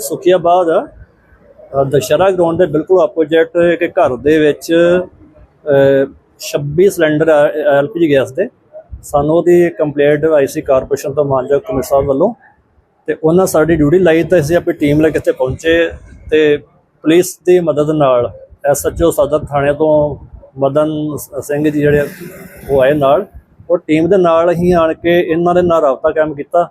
ਸੁਖੀਆਬਾਦ ਅ, Dussehra ground ਦੇ ਬਿਲਕੁਲ opposite ਇੱਕ ਘਰ ਦੇ ਵਿੱਚ ਅ, 26 ਸਿਲੰਡਰ ਐਲਪੀਜੀ ਗੈਸ ਦੇ। ਸਾਨੂੰ ਉਹਦੀ ਕੰਪਲੇਂਟ ਆਈ ਸੀ ਕਾਰਪੋਰੇਸ਼ਨ ਤੋਂ ਮਾਨਯੋਗ ਕਮਿਸ਼ਨਰ ਸਾਹਿਬ ਵੱਲੋਂ ਤੇ ਉਹਨਾਂ ਸਾਡੀ ਡਿਊਟੀ ਲਾਈ ਤਾਂ ਅਸੀਂ ਆਪਣੀ ਟੀਮ ਲੈ ਕੇ ਇੱਥੇ ਪਹੁੰਚੇ ਤੇ ਪੁਲਿਸ ਦੀ ਮਦਦ ਨਾਲ ਐਸਐਚਓ ਸਦਰ ਥਾਣੇ ਤੋਂ ਮਦਨ ਸਿੰਘ ਜੀ ਜਿਹੜੇ ਉਹ ਆਏ ਨਾਲ। ਉਹ ਟੀਮ ਦੇ ਨਾਲ ਹੀ ਆਣ ਕੇ ਇਹਨਾਂ ਦੇ ਨਾਲ ਰਾਬਤਾ ਕਾਇਮ ਕੀਤਾ।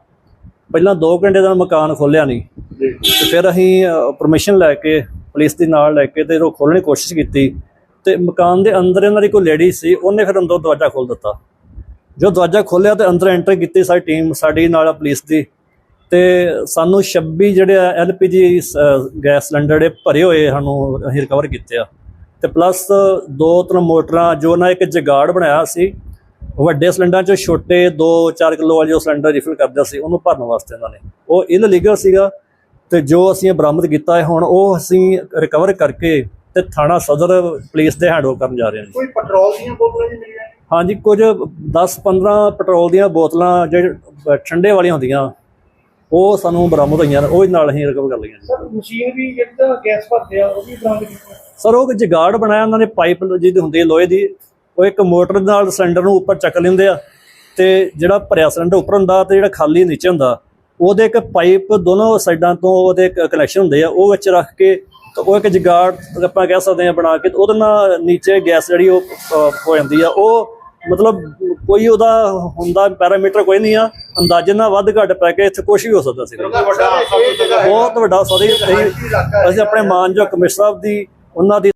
ਪਹਿਲਾਂ 2 ਘੰਟੇ ਦਾ ਮਕਾਨ ਖੋਲਿਆ ਨਹੀਂ। ਤੇ ਫਿਰ ਅਸੀਂ ਪਰਮਿਸ਼ਨ ਲੈ ਕੇ ਪੁਲਿਸ ਦੇ ਨਾਲ ਲੈ ਕੇ ਤੇ ਉਹ ਖੋਲ੍ਹਣ ਦੀ ਕੋਸ਼ਿਸ਼ ਕੀਤੀ। ਤੇ ਮਕਾਨ ਦੇ ਅੰਦਰ ਇਹਨਾਂ ਦੀ ਕੋਈ ਲੇਡੀ ਸੀ ਉਹਨੇ ਫਿਰ ਅੰਦਰੋਂ ਦਰਵਾਜ਼ਾ ਖੋਲ ਦਿੱਤਾ। ਜੋ ਦਰਵਾਜ਼ਾ ਖੋਲਿਆ ਤੇ ਅੰਦਰ ਐਂਟਰ ਕੀਤੀ ਸਾਡੀ ਟੀਮ ਸਾਡੀ ਨਾਲ ਪੁਲਿਸ ਦੀ। ਤੇ ਸਾਨੂੰ 26 ਜਿਹੜੇ ਐਲਪੀਜੀ ਗੈਸ ਸਿਲੰਡਰ ਜਿਹੜੇ ਭਰੇ ਹੋਏ ਸਾਨੂੰ ਅਸੀਂ ਰਿਕਵਰ ਕੀਤੇ ਆ। ਤੇ ਪਲੱਸ ਦੋ ਤਿੰਨ ਮੋਟਰਾਂ ਜੋ ਨਾ ਇੱਕ ਜਗਾੜ ਬਣਾਇਆ ਸੀ ਵੱਡੇ ਸਿਲੰਡਰਾਂ ਚੋਂ ਛੋਟੇ 2-4 ਕਿਲੋ ਵਾਲੇ ਜੋ ਸਿਲੰਡਰ ਰਿਫਿਲ ਕਰਦੇ ਸੀ ਉਹਨੂੰ ਭਰਨ ਵਾਸਤੇ ਇਹਨਾਂ ਨੇ। ਉਹ ਇਲੀਗਲ ਸੀਗਾ ਤੇ ਜੋ ਅਸੀਂ ਇਹ ਬਰਾਮਦ ਕੀਤਾ ਹੈ ਹੁਣ ਉਹ ਅਸੀਂ ਰਿਕਵਰ ਕਰਕੇ ਤੇ ਥਾਣਾ ਸਦਰ ਪੁਲਿਸ ਦੇ ਹੈਂਡਓਵਰ ਕਰਨ ਜਾ ਰਹੇ ਹਾਂ ਕੋਈ ਪੈਟਰੋਲ ਦੀਆਂ ਬੋਤਲਾਂ ਜੀ ਮਿਲੀਆਂ ਹਾਂਜੀ ਕੁਝ 10-15 ਪੈਟਰੋਲ ਦੀਆਂ ਬੋਤਲਾਂ ਜਿਹੜੇ ਠੰਡੇ ਵਾਲੀਆਂ ਹੁੰਦੀਆਂ ਉਹ ਸਾਨੂੰ ਬਰਾਮਦ ਹੋਈਆਂ ਉਹ ਨਾਲ ਅਸੀਂ ਰਿਕਵਰ ਕਰ ਲਈਆਂ ਸਰ ਮਸ਼ੀਨ ਵੀ ਜਿਹੜਾ ਗੈਸ ਭਰਦੇ ਆ ਉਹ ਵੀ ਬਰਾਮਦ ਕੀਤੀ? ਸਰ ਉਹ ਜਗਾੜ ਬਣਾਇਆ ਉਹਨਾਂ ਨੇ ਪਾਈਪ ਜਿਹਦੀ ਹੁੰਦੀ ਹੈ ਲੋਹੇ ਦੀ ਉਹ ਇੱਕ ਮੋਟਰ ਨਾਲ ਸਿਲੰਡਰ ਨੂੰ ਉੱਪਰ ਚੱਕ ਲੈਂਦੇ ਆ ਤੇ ਜਿਹੜਾ ਭਰਿਆ ਸਿਲੰਡਰ ਉੱਪਰ ਹੁੰਦਾ ਤੇ ਜਿਹੜਾ ਖਾਲੀ ਨੀਚੇ ਹੁੰਦਾ ਉਹਦੇ ਇੱਕ ਪਾਈਪ ਦੋਨੋਂ ਸਾਈਡਾਂ ਤੋਂ ਉਹਦੇ ਕਨੈਕਸ਼ਨ ਹੁੰਦੇ ਆ ਉਹ ਵਿੱਚ ਰੱਖ ਕੇ ਤੇ ਉਹ ਇੱਕ ਜਗਾੜ ਆਪਾਂ ਕਹਿ ਸਕਦੇ ਆ ਬਣਾ ਕੇ ਉਹਦੇ ਨਾਲ ਨੀਚੇ ਗੈਸ ਜਿਹੜੀ ਉਹ ਹੋ ਜਾਂਦੀ ਆ ਉਹ ਮਤਲਬ ਕੋਈ ਉਹਦਾ ਹੁੰਦਾ ਪੈਰਾਮੀਟਰ ਕੋਈ ਨਹੀਂ ਆ ਅੰਦਾਜ਼ੇ ਨਾਲ ਵੱਧ ਘੱਟ ਪੈ ਕੇ ਇੱਥੇ ਕੁਝ ਵੀ ਹੋ ਸਕਦਾ ਸੀ ਵੱਡਾ ਹਾਦਸਾ। ਬਹੁਤ ਵੱਡਾ ਅਸੀਂ ਅਸੀਂ ਆਪਣੇ ਮਾਨਯੋਗ ਕਮਿਸ਼ਨਰ ਸਾਹਿਬ ਦੀ ਉਹਨਾਂ ਦੀ